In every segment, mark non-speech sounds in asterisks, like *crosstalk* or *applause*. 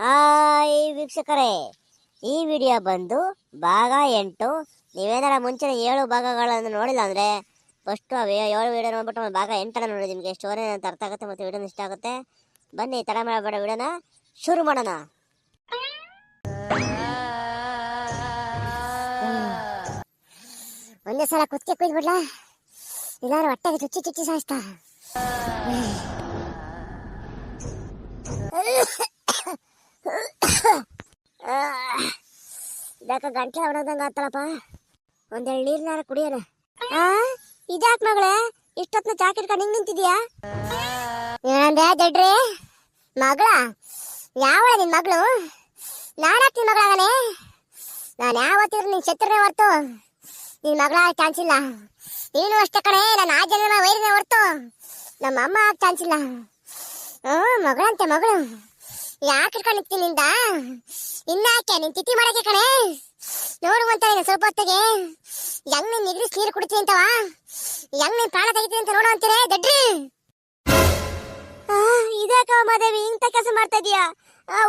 Hi ವೀಕ್ಷಕರೇ, ಈ video ಬಂದು ಭಾಗ ಎಂಟು. ನೀವೇನಾರ ಮುಂಚಿನ ಏಳು ಭಾಗಗಳನ್ನು ನೋಡಿಲ್ಲ ಅಂದರೆ ಫಸ್ಟು ಅವು ಏಳು ವಿಡಿಯೋ ನೋಡ್ಬಿಟ್ಟು ಒಂದು ಭಾಗ ಎಂಟನ್ನು ನೋಡಿ ನಿಮಗೆ ಸ್ಟೋರಿ ಅಂತ ಅರ್ಥ ಆಗುತ್ತೆ ಮತ್ತು ವಿಡಿಯೋನ ಇಷ್ಟ ಆಗುತ್ತೆ? ಬನ್ನಿ, ತಡ ಮಾಡಬೇಡ ವಿಡಿಯೋನ ಶುರು ಮಾಡೋಣ. ಒಂದೇ ಸಲ ಕುತ್ತಿ ಕುಯ್ದ್ಬಿಡ್ಲಾ ಇಲ್ಲಾರು ಹೊಟ್ಟೆಗೆ ಚುಚ್ಚಿ ಚುಚ್ಚಿ ಸಾಯಿಸ್ತಾ. *coughs* ಇದಾಕ ಗಂಟೆ ಹೊಡೋದಂಗ ಆತಲಪ್ಪ ಒಂದೆರಡು ನೀರ್ನಾರ ಕುಡಿಯೋಣ ಇದ್ಯಾಕ್ ಮಗಳೆ? ಇಷ್ಟೊತ್ನ ಜಾಕೆಟ್ ಕಣ್ಣಿಗೆ ನಿಂತಿದ್ಯಾ? ಏನಂದೆ ಮಗಳ? ಯಾವಳ ನಿನ್ ಮಗಳು? ನಾನಾಕ್ ನಿನ್ ಮಗಳಾಗನೆ? ನಾನು ಯಾವತ್ತಿದ್ರು ನಿನ್ ಶತ್ರುನೇ ಹೊರ್ತು. ನಿನ್ ಮಗಳ ಚಾನ್ಸ್ ಇಲ್ಲ. ನೀನು ಅಷ್ಟೇ ಕಣೆ, ನನ್ನ ಆ ಜನ ವೈರಿನೇ ಹೊರ್ತು. ನಮ್ಮ ಅಮ್ಮ ಚಾನ್ಸ್ ಇಲ್ಲ. ಹ್ಞೂ ಮಗಳಂತೆ ಮಗಳು. ಯಾಕೆ ಇಟ್ಕೊಂಡಿರ್ತೀನಿ ನಿಂದ? ಇನ್ನಾಕೆ? ನಿನ್ ತಿಥಿ ಮಾಡಕ್ಕೆ ಕಣೆ. ನೋಡುವಂತ ನೀನು ಸ್ವಲ್ಪ ಹೊತ್ತಿಗೆ. ಹೆಂಗ್ ನೀನ್ ನಿಗ್ರಿಸ್ ನೀರು ಕುಡಿತೀನಿ ಅಂತವ? ಹೆಂಗ್ ನೀನ್ ಪ್ರಾಣ ತೆಗಿತೀನಿ ಅಂತ ನೋಡು ಅಂತೀರೇ, ದಡ್ರಿ? ಇದ್ಯಾಕ ಮಾದೇವಿ, ಇಂಥ ಕೆಲಸ ಮಾಡ್ತಾ ಇದೀಯಾ?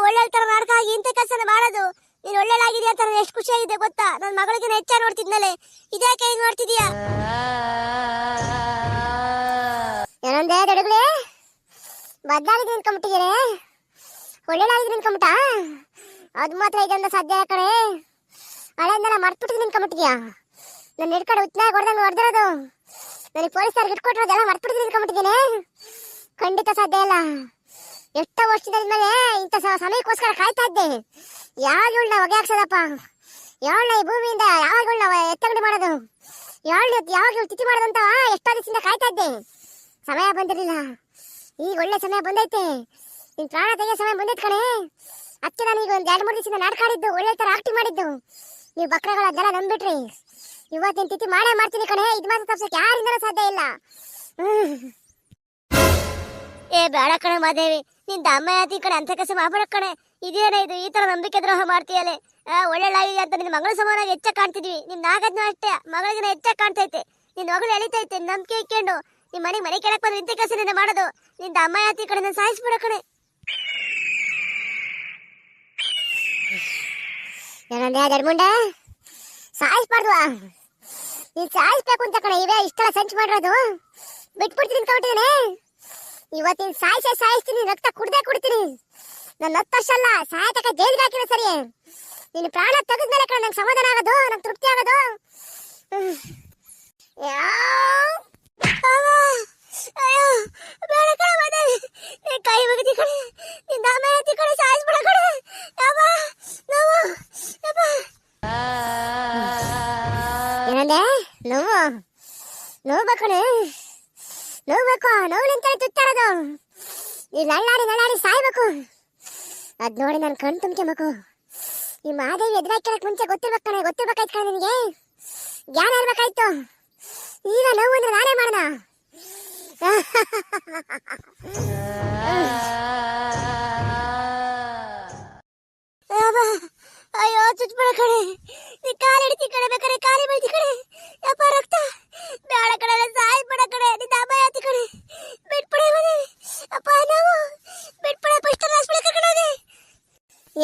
ಒಳ್ಳೆ ತರ ನಾಟಕ ಆಗಿ ಇಂಥ ಕೆಲಸ ಮಾಡೋದು. ನೀನ್ ಒಳ್ಳೆಲಾಗಿದ್ಯಾ ಅಂತ ಎಷ್ಟು ಖುಷಿ ಗೊತ್ತಾ? ನನ್ನ ಮಗಳಿಗಿನ ಹೆಚ್ಚಾಗಿ ನೋಡ್ತಿದ್ನಲೆ ಇದ್ಯಾಕೆ ಹಿಂಗ್ ನೋಡ್ತಿದ್ಯಾ? ಏನಂದೆ ದೊಡಗಳೇ ಬದ್ದಾಗಿದ್ದು ನಿಂತ್ಕೊಂಡ್ಬಿಟ್ಟಿದ್ದೀರೇ ಒಳ್ಳೆದಾಗಿದ್ದು ಕಂಬಟ ಅದು ಮಾತ್ರ ಇದೊಂದು ಸಾಧ್ಯ ಕಣೆ. ಹಳೆಯಿಂದೆಲ್ಲ ಮರ್ತ್ಬಿಟ್ಟು ನಿಂತ್ಕೊಂಬಿಟ್ಟಿದ್ಯಾ? ನನ್ನ ಹಿಡ್ಕೊಂಡು ಉತ್ನಾಗ ಹೊಡೆದಂಗೆ ಹೊಡೆದಿರೋದು. ನನಗೆ ಪೊಲೀಸರಿಗೆ ಇಟ್ಕೊಟ್ಟಿರೋದೆಲ್ಲ ಮರ್ತ್ಬಿಟ್ಟು ನಿಂತ್ಕೊಂಬಿಟ್ಟಿದ್ದೀನಿ. ಖಂಡಿತ ಸಾಧ್ಯ ಇಲ್ಲ. ಎಷ್ಟೋ ವರ್ಷದ ಮೇಲೆ ಇಂಥ ಸಮಯಕ್ಕೋಸ್ಕರ ಕಾಯ್ತಾ ಇದ್ದೆ. ಯಾವ ಇವಳನ್ನ ಹೊಗೆ ಹಾಕ್ಸೋದಪ್ಪ? ಯಾವಳನ್ನ ಈ ಭೂಮಿಯಿಂದ ಯಾವಾಗ ಇವಳನ್ನ ಎತ್ತಗಡೆ ಮಾಡೋದು? ಯಾವಳ ಯಾವಾಗ ತಿಥಿ ಮಾಡೋದಂತ ಎಷ್ಟೋ ದಿವಸದಿಂದ ಕಾಯ್ತಾ ಇದ್ದೆ. ಸಮಯ ಬಂದಿರಲಿಲ್ಲ. ಈಗ ಒಳ್ಳೆ ಸಮಯ ಬಂದೈತೆ. ನಿನ್ ಪ್ರಾಣ ತೆಗೆಯೋ ಸಮಯ ಬಂದಿತ್ತು ಕಣೆ. ಅದಕ್ಕೆ ನಾನು ಈಗ ಒಂದು ಎರಡು ಮೂರು ದಿವಸದಿಂದ ನಾಟಕ ಒಳ್ಳೆ ತರ ಆಕ್ಟಿಂಗ್ ಮಾಡಿದ್ದು. ನೀವು ಬಕ್ರಗಳ ಅದೆಲ್ಲ ನಂಬಿಟ್ರಿ. ಇವತ್ತಿನ ತಿಥಿ ಮಾಡೇ ಮಾಡ್ತೀನಿ ಕಣೆ, ಇದು ಮಾತ್ರ ತಪ್ಸಕ್ಕೆ ಯಾರಿಂದಲೂ ಸಾಧ್ಯ ಇಲ್ಲ. ಏ, ಬೇಡ ಕಣೆ ಮಾದೇವಿ ನಿನ್ ಅಮ್ಮ ಯಾತಿ ಕಣೆ ಅಂತ ಕಸ ಮಾಡ್ಬೇಡ ಕಣೆ. ಇದೇನ ಇದು, ಈ ತರ ನಂಬಿಕೆ ದ್ರೋಹ ಮಾಡ್ತೀಯಲೆ ಲಾಗಿ ಅಂತ ನಿನ್ನ ಮಗಳ ಸಮಾನಾಗಿ ಹೆಚ್ಚಾಗಿ ಕಾಣ್ತಿದ್ವಿ. ನಿಮ್ ನಾಗದ್ನ ಅಷ್ಟೇ ಮಗಳಿಗಿನ ಹೆಚ್ಚಾಗಿ ಕಾಣ್ತೈತೆ. ನಿನ್ ಮಗಳು ಎಳಿತೈತೆ, ನಂಬಿಕೆ ಇಕ್ಕೊಂಡು. ನಿಮ್ ಮನೆಗೆ ಮನೆ ಕೆಳಕ್ ಬಂದ್ರೆ ಇಂಥ ಕೆಲಸ ನಿನ್ನ ಮಾಡೋದು. ನಿನ್ ಅಮ್ಮ ಯಾತಿ ಕಡೆ ನಾನು ಸಾಯಿಸ್ಬಿಡ ಕಣೆ. ಏನಂದೆ ದಡ್ಮುಂಡ ಸಾಯಿಸ್ಬಾರ್ದು. ನೀನ್ ಸಾಯಿಸ್ಬೇಕು ಅಂತ ಕಣೆ, ಇವೇ ಇಷ್ಟೆಲ್ಲ ಸಂಚು ಮಾಡಿರೋದು. ಬಿಟ್ಬಿಡ್ತೀನಿ ಕೌಟಿದ್ದೀನಿ ಇವತ್ತಿನ ಸಾಯಿಸೇ ಸಾಯಿಸ್ತೀನಿ, ರಕ್ತ ಕುಡ್ದೇ ಕುಡ್ತೀನಿ. ನನ್ನ ಹತ್ತು ವರ್ಷ ಅಲ್ಲ ಸಾಯತಕ ಜೈಲ್ಗೆ ಹಾಕಿರೋ ಸರಿ. ನೀನು ಪ್ರಾಣ ತೆಗೆದ್ಮೇಲೆ ಕಣ, ನಂಗೆ ಸಮಾಧಾನ ಆಗೋದು, ನಂಗೆ ತೃಪ್ತಿ ಆಗೋದು. ತುತ್ತಾರದು ಈ ಲಳ್ಳಾಡಿ ಲಳ್ಳಾಡಿ ಸಾಯ್ಬೇಕು. ಅದ್ ನೋಡಿ ನಾನು ಕಣ್ ತುಂಬ್ಕೊಬೇಕು. ಈ ಮಾದೇವಿ ಎದುರಾಕಿರಕ್ ಮುಂಚೆ ಗೊತ್ತಿರ್ಬೇಕು ಕಣೆ, ಗೊತ್ತಿರ್ಬೇಕಾಯ್ತು ಕಣೆ ನಿನಗೆ? ಜ್ಞಾನ ಇರ್ಬೇಕಾಯ್ತು. ಈಗ ನೋವು ಅಂದ್ರೆ ನಾನೇ ಮಾಡ್ದ ಅಯ್ಯೋ ಚುಚ್ಬೇಡ ಕಣೆ. ನೀ ಕಾಲು ಹಿಡಿತಿ ಕಣೆ ಬೇಕಾರೆ ಕಾಲಿ ಬೀಳ್ತಿ ಕಣೆ. ಯಪ್ಪ ರಕ್ತ. ಬೇಡ ನಾನು ಸಾಯ್ಬೇಡ ಕಣೆ. ನಿನ್ನ ಅಮ್ಮ ಆತಿ ಕಣೆ ಬಿಟ್ಬಿಡೆ ಮನೆ ಅಪ್ಪ ನಾವು ಬಿಟ್ಬಿಡೆ ಫಸ್ಟ್ ಹಾಸ್ಪಿಟಲ್ ಕರ್ಕೊಂಡು ಹೋಗಿ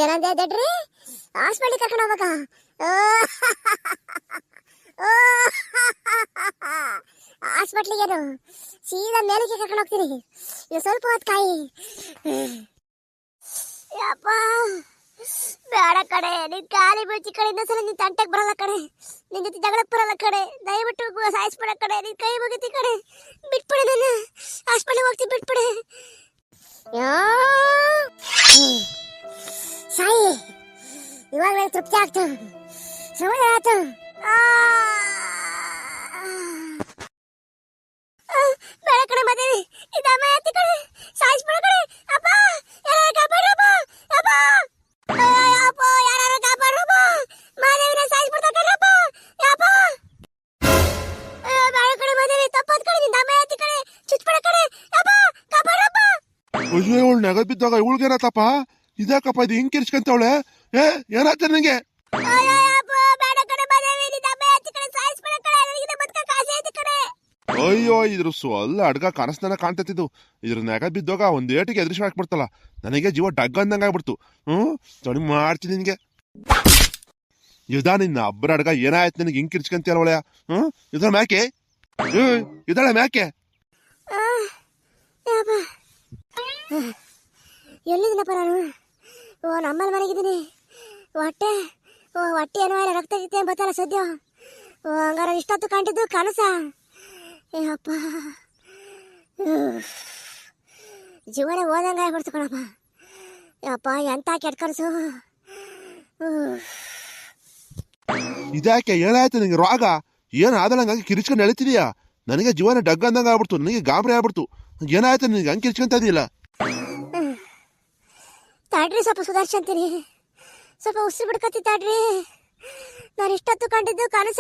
ಏನಂದೆ ದಡ್ರಿ ಹಾಸ್ಪಿಟ್ಲಿಗೆ ಕರ್ಕೊಂಡು ಹೋಗ್ಬೇಕಾ? ಹಾಸ್ಪಿಟ್ಲಿಗೆ ಏನು ಸೀದಾ ಮೇಲಕ್ಕೆ ಕರ್ಕೊಂಡು ಹೋಗ್ತೀರಿ ಇದು ಸ್ವಲ್ಪ ಹೊತ್ತು ಕಾಯಿ. ಯಪ್ಪ. ಬೇಡ ಕಡೆ ನಿನ್ ಕಾಲಿ ಬೀಳ್ತಿ ಕಡೆ ಇನ್ನೊಂದ್ಸಲ ನಿನ್ ತಂಟೆಗೆ ಬರಲ್ಲ ಕಡೆ ನಿನ್ ಜೊತೆ ಜಗಳಕ್ಕೆ ಬರಲ್ಲ ಕಡೆ ದಯವಿಟ್ಟು ಸಾಯಿಸ್ಬೇಡ ಕಡೆ ನಿನ್ ಕೈ ಮುಗಿತಿ ಕಡೆ ಬಿಟ್ಬಿಡೆ ನನ್ನ. ಹಾಸ್ಪಿಟ್ಲಿಗೆ ಹೋಗ್ತೀನಿ, ಬಿಟ್ಬಿಡೆ. ಯಾ. ತೃಪ್ತಿ ಆಗ್ತು. ಸಮಯ ಆಯ್ತು ಬೇಡ ಕಡೆ ಮದೇವಿ ಇದು ಅಮ್ಮ ಎತ್ತಿ ಕಡೆ ಸಾಯಿಸ್ಬೇಡ ಕಡೆ ಅಪ್ಪ ಯಾರು ಕಾಪಾಡ್ರಪ್ಪ ಅಪ್ಪ. ಅಯ್ಯಪ್ಪ ಯಾರು ಕಾಪಾಡ್ರಪ್ಪ ಮಾದೇವಿನ ಸಾಯಿಸ್ಬಿಡ್ತಾ ಕಣ್ರಪ್ಪ ಅಪ್ಪ. ಬೇಡ ಕಡೆ ಮಾದೇವಿ ತಪ್ಪದ ಕಡೆ ನಿಂದ ಅಮ್ಮ ಎತ್ತಿ ಕಡೆ ಚುಚ್ಬೇಡ ಅಪ್ಪ ಇವಳು ನೆಗ ಬಿದ್ದಾಗ ಇವಳಿಗೇನಾತಪ್ಪ? ಇದಕ್ಕಪ್ಪ ಇದು ಹಿಂಗ್ ಕಿರ್ಚ್ಕೊಂತವಳೆ ಏನಾಯ್ತು ನಿಂಗೆ? ಅಯ್ಯೋ ಇದ್ರ ಸ್ವಲ್ಲ ಅಡ್ಗ ಕನಸ್ನ ಕಾಣ್ತತಿದ್ದು ಇದ್ರ ನೆಗ ಬಿದ್ದೋಗ ಒಂದ್ ಏಟಿಗೆ ಎದುರಿಸಿ ಹಾಕ್ಬಿಡ್ತಲ್ಲ. ನನಗೆ ಜೀವ ಡಗ್ ಅಂದಂಗ ಆಗ್ಬಿಡ್ತು. ಹ್ಮ್? ತೊಡಿ ಮಾಡ್ತೀನಿ ನಿನ್ಗೆ ಇದಾ ನಿನ್ನ ಅಬ್ಬರ ಅಡ್ಗ ಏನಾಯ್ತು ನಿನಗೆ ಹಿಂಗ್ ಕಿರ್ಚ್ಕಂತೀಯಲ್ಲ ಒಳ್ಳೆಯ ಹ್ಮ್? ಇದ್ರ ಮ್ಯಾಕೆ? ಏಯ್, ಇದಳ ಮ್ಯಾಕೆ? ಎಲ್ಲಿದ್ದೀನಪ್ಪ ನಾನು? ಓ ನಮ್ಮಲ್ಲಿ ಮನೆಗಿದ್ದೀನಿ ಹೊಟ್ಟೆ. ಓ ಹೊಟ್ಟೆ ಏನೋ ಇಲ್ಲ ರಕ್ತ ಗಿತ್ತೆ ಬತ್ತಲ್ಲ ಸದ್ಯ. ಓ ಹಂಗಾರ ಇಷ್ಟೊತ್ತು ಕಂಡಿದ್ದು ಕನಸ. ಏ ಅಪ್ಪ. ಜೀವನ ಓದಂಗ ಆಗ್ಬಿಡ್ತು ಕಣಪ್ಪ. ಅಪ್ಪ ಎಂತ ಕೆಟ್ಟ ಕನಸು. ಇದ್ಯಾಕೆ ಏನಾಯ್ತು ನಿಂಗೆ ರೋಗ? ಏನು ಆದಳಂಗಾಗಿ ಕಿರಿಚ್ಕೊಂಡು ಎಳಿತಿದೀಯಾ? ನನಗೆ ಜೀವನ ಡಗ್ ಅಂದಂಗ ಆಗ್ಬಿಡ್ತು ನನಗೆ ಗಾಬರಿ ಆಗ್ಬಿಡ್ತು. ಏನಾಯ್ತು ನಿನಗೆ ಹಂಗೆ ಕಿರಿಚ್ಕೊಂತ ಇದೆಯಲ್ಲ? ತಾಡ್ರಿ ಸ್ವಲ್ಪ ಸುಧಾರ್ಸಂತೀನಿ ಸ್ವಲ್ಪ ಉಸಿರು ಬಿಡ್ಕತ್ತಿ ತಾಡ್ರಿ ನಾನು ಇಷ್ಟೊತ್ತು ಕಂಡಿದ್ದು ಕನಸ.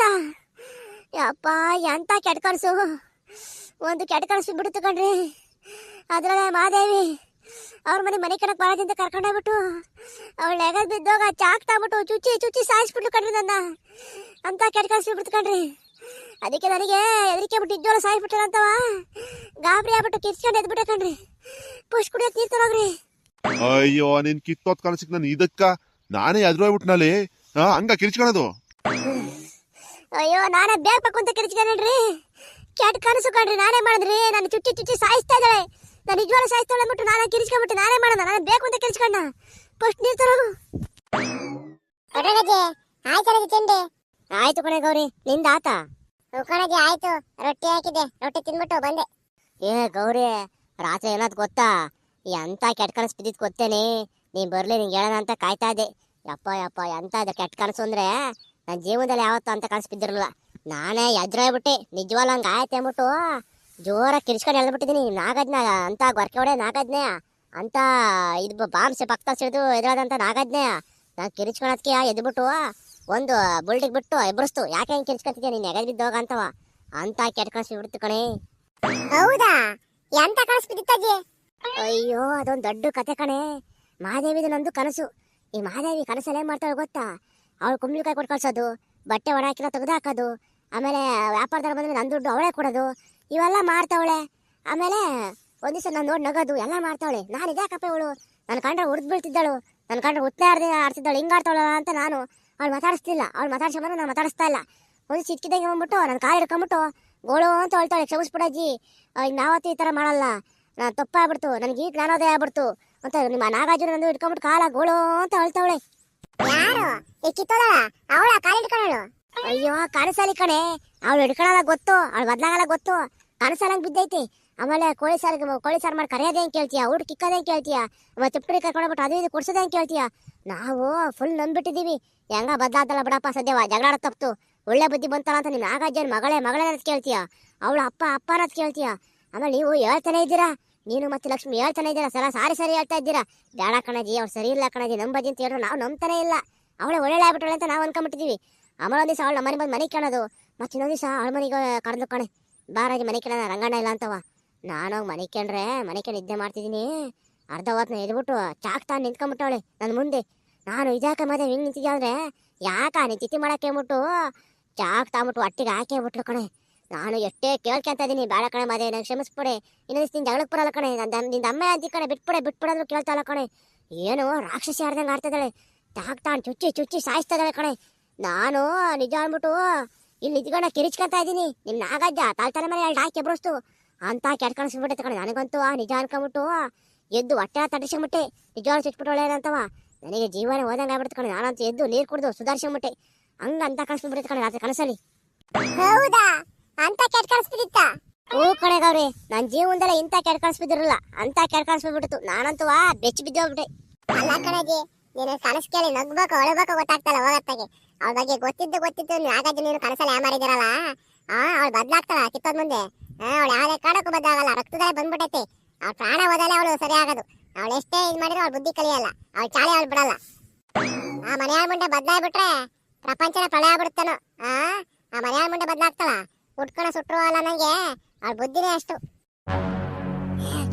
ಯಪ್ಪ, ಎಂತ ಕೆಟ್ಟ ಕನಸು. ಒಂದು ಕೆಟ್ಟ ಕನಸು ಬಿಡುತ್ತು ಕಣ್ರಿ. ಅದರಲ್ಲೇ ಮಾದೇವಿ ಅವ್ರ ಮನೆ ಮನೆ ಕಡೆ ಬಾಳದಿಂದ ಕರ್ಕೊಂಡೋಗ್ಬಿಟ್ಟು ಅವಳ ನೆಗದ್ ಬಿದ್ದೋಗ ಚಾಕ್ ತಗ್ಬಿಟ್ಟು ಚುಚ್ಚಿ ಚುಚ್ಚಿ ಸಾಯಿಸ್ಬಿಟ್ಲು ಕಣ್ರಿ ನನ್ನ. ಅಂತ ಕೆಟ್ಟ ಕನಸು ಬಿಡ್ತು ಕಣ್ರಿ. ಅದಕ್ಕೆ ನನಗೆ ಹೆದರಿಕೆ ಬಿಟ್ಟು ಇದ್ದೋಳ ಸಾಯಿಸ್ಬಿಟ್ಟಿರಂತವ ಗಾಬರಿ ಆಗ್ಬಿಟ್ಟು ಕಿರ್ಸ್ಕೊಂಡು ಎದ್ಬಿಟ್ಟೆ ಕಣ್ರಿ. ಪುಷ್ ಕುಡಿಯೋಕೆ ನೀರು ತರೋಗ್ರಿ. ಅಯ್ಯೋ, ನಿನ್ ಕಿತ್ತೋತ್ ಕನಸಿಗೆ ನಾನು ಇದಕ್ಕ ನಾನೇ ಎದ್ರೋಗ್ಬಿಟ್ನಲ್ಲಿ ಹಂಗ ಕಿರ್ಚ್ಕೊಳೋದು. ಅಯ್ಯೋ ನಾನೇ ಬೇಕು ಅಂತ ಕಿರ್ಚ್ಕೊಂಡ್ರಿ ಕೆಟ್ಟ ಕನಸು ಕಣ್ರಿ ನಾನೇ ಮಾಡಿದ್ರಿ. ನಾನು ಚುಚ್ಚಿ ಚುಚ್ಚಿ ಸಾಯಿಸ್ತಾ ಇದ್ದಾಳೆ. ನಾನು ನಿಜವಾಗ್ಲೂ ಸಾಯಿಸ್ತಾಳೆ ಅಂದ್ಬಿಟ್ಟು ನಾನೇ ಕಿರ್ಚ್ಕೊಂಡ್ಬಿಟ್ಟು ನಾನೇ ಮಾಡೋಣ. ನಾನು ಬೇಕು ಅಂತ ಕಿರ್ಚ್ಕೊಂಡ ಫಸ್ಟ್ ನೀರು ತರೋದು ಆಯ್ತು ತಿಂಡಿ. ಆಯ್ತು ಕಣೆ ಗೌರಿ ನಿಂದ ಆತ? ಕಣಜಿ ಆಯ್ತು. ರೊಟ್ಟಿ ಹಾಕಿದೆ ರೊಟ್ಟಿ ತಿನ್ಬಿಟ್ಟು ಬಂದೆ. ಏ ಗೌರಿ ರಾತ್ರಿ ಏನಾದ್ ಗೊತ್ತಾ? ಎಂತ ಕೆಟ್ಟ ಕನಸು ಬಿದ್ದಿದ್ ಗೊತ್ತೇನೆ? ನೀನ್ ಬರ್ಲಿ ನಿಂಗೆ ಹೇಳೋಣ ಅಂತ ಕಾಯ್ತಾ ಇದ್ದೆ. ಯಪ್ಪ ಯಪ್ಪ ಎಂತ ಇದು ಕೆಟ್ಟ ಕನಸು ಅಂದ್ರೆ ನನ್ನ ಜೀವನದಲ್ಲಿ ಯಾವತ್ತೂ ಅಂತ ಕನಸು ಬಿದ್ದಿರಲ್ಲ. ನಾನೇ ಎದ್ರಾಗ್ಬಿಟ್ಟೆ ನಿಜವಾಗ್ಲೂ ಹಂಗೆ ಆಯ್ತು ಅಂದ್ಬಿಟ್ಟು ಜೋರಾಗಿ ಕಿರ್ಚ್ಕೊಂಡು ಎಳ್ದ್ಬಿಟ್ಟಿದ್ದೀನಿ. ನಾಗಜ್ಞ ಅಂತ ಗೊರಕೆ ಹೊಡೆ ನಾಗಜ್ಞೆ ಅಂತ ಇದು ಬಾಂಬ್ಸೆ ಪಕ್ಕ ಸಿಡಿದು ಎದುರಾದಂತ ನಾಗಜ್ಞೆ ನಾನು ಕಿರಿಚ್ಕೊಳೋದಕ್ಕೆ ಎದ್ಬಿಟ್ಟು ಒಂದು ಬುಲ್ಟಿಗೆ ಬಿಟ್ಟು ಎಬ್ಬರಿಸ್ತು ಯಾಕೆ ಹಿಂಗೆ ಕಿರ್ಚ್ಕೊತಿದ್ಯಾ? ನೀನು ಎಗದ್ ಬಿದ್ದೋಗ ಅಂತವ. ಅಂತ ಕೆಟ್ಟ ಕನಸು ಬಿಡ್ತು ಕಣೆ. ಹೌದಾ? ಎಂತ ಕನಸು ಬಿದ್ದಿತ್ತಜ್ಜಿ ಅಯ್ಯೋ ಅದೊಂದು ದೊಡ್ಡ ಕತೆ ಕಣೆ. ಮಹಾದೇವಿದು ನಂದು ಕನಸು. ಈ ಮಹಾದೇವಿ ಕನಸಲ್ಲೇ ಮಾಡ್ತಾಳೆ ಗೊತ್ತಾ? ಅವಳು ಕುಂಬಳಕಾಯಿ ಕೊಟ್ಟು ಕಳ್ಸೋದು, ಬಟ್ಟೆ ಒಣ ಹಾಕಿಲ್ಲ ತೆಗೆದು ಹಾಕೋದು, ಆಮೇಲೆ ವ್ಯಾಪಾರದ ಬಂದ್ರೆ ನನ್ನ ದುಡ್ಡು ಅವಳೇ ಕೊಡೋದು, ಇವೆಲ್ಲ ಮಾಡ್ತಾವಳೆ. ಆಮೇಲೆ ಒಂದು ದಿವಸ ನಾನು ನೋಡಿ ನಗೋದು, ಎಲ್ಲ ಮಾಡ್ತಾವಳೆ. ನಾನು ಇದ್ಯಾಕಪ್ಪ ಇವಳು ನನ್ನ ಕಂಡ್ರೆ ಉಡ್ದು ಬೀಳ್ತಿದ್ದಳು ನನ್ನ ಕಂಡ್ರೆ ಉತ್ತನೇ ಆಡ್ದಿ ಆಡ್ತಿದ್ದಾಳು. ಹಿಂಗೆ ಆಡ್ತಾವಳ ಅಂತ ನಾನು ಅವಳು ಮಾತಾಡಿಸ್ತಿಲ್ಲ. ಅವಳು ಮಾತಾಡ್ಸೋಮನ್ನು ನಾನು ಮಾತಾಡಿಸ್ತಾ ಇಲ್ಲ. ಒಂದು ಸಿಕ್ಕಿದಂಗೆ ಬಂದ್ಬಿಟ್ಟು ನನ್ನ ಕಾಲು ಹಿಡ್ಕೊಂಬಿಟ್ಟು ಗೋಳು ಅಂತ ಹೇಳ್ತಾಳೆ. ಕ್ಷಮಿಸ್ಬಿಡಜ್ಜಿ ನಾವತ್ತು ಈ ಥರ ಮಾಡಲ್ಲ. ನಾನು ತಪ್ಪಾಗ್ಬಿಡ್ತು. ನನಗೆ ಈಗ ಜ್ಞಾನೋದಯ ಆಗ್ಬಿಡ್ತು. ಅಂತ ನಿಮ್ಮ ನಾಗಾರ್ಜುನ ಅಂದ್ರೆ ಇಟ್ಕೊಂಡ್ಬಿಟ್ಟು ಕಾಲ ಗೋಳು ಅಂತ ಹೇಳ್ತಾವಳೆ ಯಾರು? ಈ ಕಿತ್ತೋದಳ? ಅವಳ ಕಾಲ ಹಿಡ್ಕೊಳ್ಳೋಳು ಅಯ್ಯೋ ಕನಸಲಿ ಕಣೆ. ಅವಳು ಹಿಡ್ಕೊಳ್ಳಲ್ಲ ಗೊತ್ತು. ಅವಳು ಬದ್ಲಾಗಲ್ಲ ಗೊತ್ತು. ಕನಸಲಂಗ್ ಬಿದ್ದೈತಿ. ಆಮೇಲೆ ಕೋಳಿ ಸಾರ್ ಕೋಳಿ ಸಾರು ಮಾಡಿ ಕರೆಯೋದೇ ಹೆಂಗ್ ಕೇಳ್ತೀಯ? ಊಟ ಕಿಕ್ಕೋದೇ ಹೆಂಗ್ ಕೇಳ್ತೀಯ? ಆಮೇಲೆ ಕರ್ಕೊಂಡು ಕರ್ಕೊಂಡ್ಬಿಟ್ಟು ಅದು ಇದು ಕೊಡ್ಸೋದೇ ಹೆಂಗ್ ಕೇಳ್ತೀಯ? ನಾವು ಫುಲ್ ನಂಬಿಟ್ಟಿದೀವಿ ಹೆಂಗ ಬದಲಾದಲ್ಲ ಬಿಡಪ್ಪ ಸದ್ಯವ? ಜಗಳ ತಪ್ತು ಒಳ್ಳೆ ಬುದ್ಧಿ ಬಂತಲ್ಲ ಅಂತ ನಿಮ್ಮ ನಾಗಾರ್ಜನ್ ಮಗಳೇ ಮಗಳೇ ಅಂತ ಕೇಳ್ತೀಯ? ಅವಳು ಅಪ್ಪ ಅಪ್ಪ ಅನ್ನೋದು ಕೇಳ್ತೀಯ? ಆಮೇಲೆ ನೀವು ಹೇಳ್ತಾನೆ ಇದ್ದೀರಾ? ನೀನು ಮತ್ತೆ ಲಕ್ಷ್ಮಿ ಹೇಳ್ತಾನೆ ಇದ್ದೀರಾ? ಸಲ ಸಾರಿ, ಸರಿ ಹೇಳ್ತಾ ಇದ್ದೀರಾ? ಬೇಡ ಕಣಜಿ, ಅವ್ರು ಸರಿ ಇಲ್ಲ ಕಣಜಿ ನಂಬಜಿ ಅಂತ ಹೇಳಿದ್ರು ನಾವು ನಂಬ್ತಾನೆ ಇಲ್ಲ. ಅವಳೆ ಒಳ್ಳೆ ಆಗ್ಬಿಟ್ಟಳೆ ಅಂತ ನಾವು ಅನ್ಕೊಂಬಿಟ್ಟಿದ್ದೀವಿ ಆಮೇಲೆ ಒಂದು ದಿವಸ ಅವಳು ಮನೆ ಬಂದು ಮನೆ ಕೇಳೋದು. ಮತ್ತೆ ಇನ್ನೊಂದು ದಿವಸ ಅವಳ ಮನೆಗೆ ಕರೆದು ಕಣೆ ಬಾರಾಜಿ ಮನೆ ಕೇಳೋಣ, ರಂಗಣ್ಣ ಇಲ್ಲ ಅಂತವ. ನಾನು ಮನೆ ಕೇಳ್ರೆ, ಮನೆ ಕೇಳಿ ನಿದ್ದೆ ಮಾಡ್ತಿದ್ದೀನಿ. ಅರ್ಧ ಹೊತ್ನ ಎದ್ಬಿಟ್ಟು ಚಾಕ್ ತಾನು ನಿಂತ್ಕೊಂಬಿಟ್ಟವಳೆ ನನ್ನ ಮುಂದೆ. ನಾನು ಇದಾಕ ಮತ್ತೆ ಹಿಂಗೆ ನಿಂತಿದ್ದೆ ಅಂದರೆ, ಯಾಕ ತಿಥಿ ಮಾಡಕ್ಕೆ ಬಿಟ್ಟು ಚಾಕ್ ತಾಂಬಿಟ್ಟು ಹೊಟ್ಟಿಗೆ ಹಾಕೇ ಬಿಟ್ಲು ಕಣೆ. ನಾನು ಎಷ್ಟೇ ಕೇಳ್ಕೊಂತ ಇದ್ದೀನಿ ಬೇಡ ಕಣೆ ಮದೆ, ನಂಗೆ ಕ್ಷಮಿಸ್ಬಿಡೆ. ಇನ್ನೊಂದು ದಿನ ಜಗಳಕ್ಕೆ ಬರಲ್ಲ ಕಣೆ. ನನ್ನ ಅಮ್ಮ ಅಂತಿ ಕಣೆ, ಬಿಟ್ಬಿಡೆ ಬಿಟ್ಬಿಡೋದ್ರು ಕೇಳ್ತಾ ಇಲ್ಲ ಕಣೆ. ಏನು ರಾಕ್ಷಸಿ ಆಡ್ದಂಗೆ ಆಡ್ತಿದ್ದಾಳೆ. ತಾಕ್ ತಾನು ಚುಚ್ಚಿ ಚುಚ್ಚಿ ಸಾಯಿಸ್ತಾ ಇದ್ದಾಳೆ ಕಣೆ. ನಾನು ನಿಜ ಅಂದ್ಬಿಟ್ಟು ಇಲ್ಲಿ ನಿಂತ್ಕೊಂಡ ಕಿರಿಚ್ಕೊಂತ ಇದ್ದೀನಿ ನಿಮ್ ನಾಗಜ್ಜ ತಲೆ ತಲೆ ಮೇಲೆ ಎರಡು ಹಾಕಿ ಎಬ್ರಸ್ತು. ಅಂತ ಕೆಟ್ಟ ಕಳಿಸ್ಬಿಟ್ಟೈತೆ ಕಣೆ. ನನಗಂತೂ ಆ ನಿಜ ಅನ್ಕೊಂಬಿಟ್ಟು ಎದ್ದು ಹೊಟ್ಟೆ ತಡಿಸ್ಕೊಂಬಿಟ್ಟೆ ನಿಜ ಚುಚ್ಬಿಟ್ಟೊಳೆ ಅಂತವ ನನಗೆ ಜೀವನ ಹೋದಂಗೆ ಆಗ್ಬಿಡ್ತು ಕಣೆ. ನಾನಂತೂ ಎದ್ದು ನೀರು ಕುಡಿದು ಸುಧಾರಿಸ್ಕೊಂಬಿಟ್ಟೆ. ಹಂಗ ಅಂತ ಕಳಿಸ್ಬಿಟ್ಟೈತೆ ಕಣೆ ರಾತ್ರಿ ಕನಸಲ್ಲಿ. ಹೌದಾ? ಅಂತ ಕೆಟ್ಟ ಕಳಿಸ್ಬಿಟ್ಟಿತ್ತ ಓ ಕಣೆ ಗೌರಿ ನನ್ನ ಇಂತ ಕೆಟ್ಟ ಕಳಿಸ್ಬಿದ್ದಿರಲ್ಲ ಅಂತ ಕೆಟ್ಟ ಕಳಿಸ್ಬಿಟ್ಟು ನಾನಂತೂ ಆ ಬೆಚ್ಚ ಬಿದ್ದೋಗ್ಬಿಟ್ಟೆ ಅಲ್ಲ ಕಣಜಿ ನೀನು ಕನಸು ಕೇಳಿ ನಗ್ಬೇಕು ಅಳಬೇಕು ಗೊತ್ತಾಗ್ತಲ್ಲ ಹೋಗತ್ತಾಗೆ. ಅವ್ರ ಬಗ್ಗೆ ಗೊತ್ತಿದ್ದು ಗೊತ್ತಿದ್ದು ಹಾಗಾಗಿ ನೀನು ಕನಸಲ್ಲಿ ಯಾ ಮಾಡಿದಿರಲ್ಲ ಆ ಅವಳು ಬದ್ಲಾಗ್ತಾಳ ಕಿತ್ತೋದ್ ಮುಂದೆ. ಅವಳು ಯಾವ್ದೇ ಕಾಡಕ್ಕೂ ಬದಲಾಗಲ್ಲ ರಕ್ತದಲ್ಲೇ ಬಂದ್ಬಿಟ್ಟೈತಿ. ಅವ್ಳ ಪ್ರಾಣ ಹೋದಲ್ಲೇ ಅವಳು ಸರಿ ಆಗೋದು ಅವಳು ಎಷ್ಟೇ ಇದು ಮಾಡಿದ್ರು ಅವಳು ಬುದ್ಧಿ ಕಲಿಯಲ್ಲ ಅವಳು ಚಾಳಿ ಅವಳು ಬಿಡಲ್ಲ. ಆ ಮನೆಯಾಳ ಮುಂದೆ ಬದಲಾಗ್ಬಿಟ್ರೆ ಪ್ರಪಂಚನ ಪ್ರಳಯ ಆಗ್ಬಿಡುತ್ತಾನೋ. ಆ ಆ ಮನೆಯಾಳ ಮುಂದೆ ಬದಲಾಗ್ತಾಳ? ಉಟ್ಕೊಳ ಸುಟ್ರು ಅಲ್ಲ ನಂಗೆ. ಅವಳ ಬುದ್ಧಿನೇ ಅಷ್ಟು.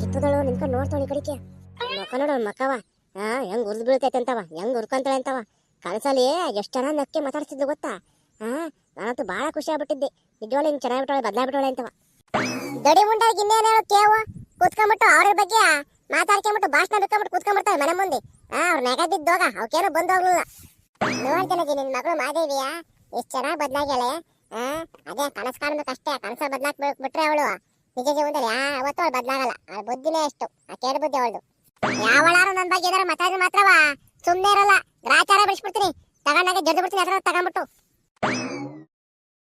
ಕಿತ್ತದಳು ನಿಂತ್ಕೊಂಡು ನೋಡ್ತಾಳೆ ಈ ಕಡೆಗೆ ಮಕ್ಕ ನೋಡು ಮಕ್ಕವ. ಹಾ ಹೆಂಗ್ ಉರ್ದು ಬೀಳ್ತೈತೆ ಅಂತವ, ಹೆಂಗ್ ಉರ್ಕೊಂತಾಳೆ ಅಂತವ. ಕನಸಲ್ಲಿ ಎಷ್ಟು ಚೆನ್ನಾಗಿ ನಕ್ಕೆ ಮಾತಾಡ್ತಿದ್ಲು ಗೊತ್ತಾ? ಹಾ ನಾನಂತೂ ಭಾಳ ಖುಷಿ ಆಗ್ಬಿಟ್ಟಿದ್ದೆ. ನಿಜವಾಗ್ಲೂ ಹಿಂಗ್ ಚೆನ್ನಾಗಿ ಬಿಟ್ಟವಳೆ ಬದಲಾಗ್ಬಿಟ್ಟವಳೆ ಅಂತವ. ದಡಿ ಮುಂಡಾಗಿ ಇನ್ನೇನು ಹೇಳೋ, ಕೇವು. ಕೂತ್ಕೊಂಡ್ಬಿಟ್ಟು ಅವ್ರ ಬಗ್ಗೆ ಮಾತಾಡ್ಕೊಂಬಿಟ್ಟು ಭಾಷಣ ಬಿಟ್ಕೊಂಡ್ಬಿಟ್ಟು ಕೂತ್ಕೊಂಡ್ಬಿಡ್ತಾವೆ ಮನೆ ಮುಂದೆ. ಹಾ ಅವ್ರ ನೆಗದಿದ್ದೋಗ ಬಿದ್ದೋಗ ಬಂದೋಗ್ಲಿಲ್ಲ. ನೋಡ್ತೇನೆ ನಿನ್ನ ಮಗಳು ಮಾದೇವಿಯಾ, ಎಷ್ಟ್ ಚೆನ್ನಾಗಿ ಬದ್ಲಾಗ್ಯಾಳೆ. ಆ ಅದೇ ಕನಸು ಕಾಣ್ಬೇಕಷ್ಟೇ ಕನಸ ಬದ್ಲಾಕ್ ಬಿಟ್ರೆ ಅವಳು ನಿಜ ಜೀವನದಲ್ಲಿ ಯಾವತ್ತೂ ಅವಳು ಬದ್ಲಾಗಲ್ಲ. ಅವಳ ಬುದ್ಧಿನೇ ಎಷ್ಟು ಆ ಕೇಡ ಬುದ್ಧಿ ಅವಳು ಯಾವಳಾರು ನನ್ನ ಬಗ್ಗೆ ಏನಾರು ಮಾತಾಡಿದ್ರೆ ಮಾತ್ರವಾ? ಸುಮ್ಮನೆ ಇರಲ್ಲ. ಗ್ರಾಚಾರ ಬಿಡಿಸ್ಬಿಡ್ತೀನಿ ತಗೊಂಡಾಗ ಜಡ್ದು ಬಿಡ್ತೀನಿ. ಅದರ ತಗೊಂಡ್ಬಿಟ್ಟು.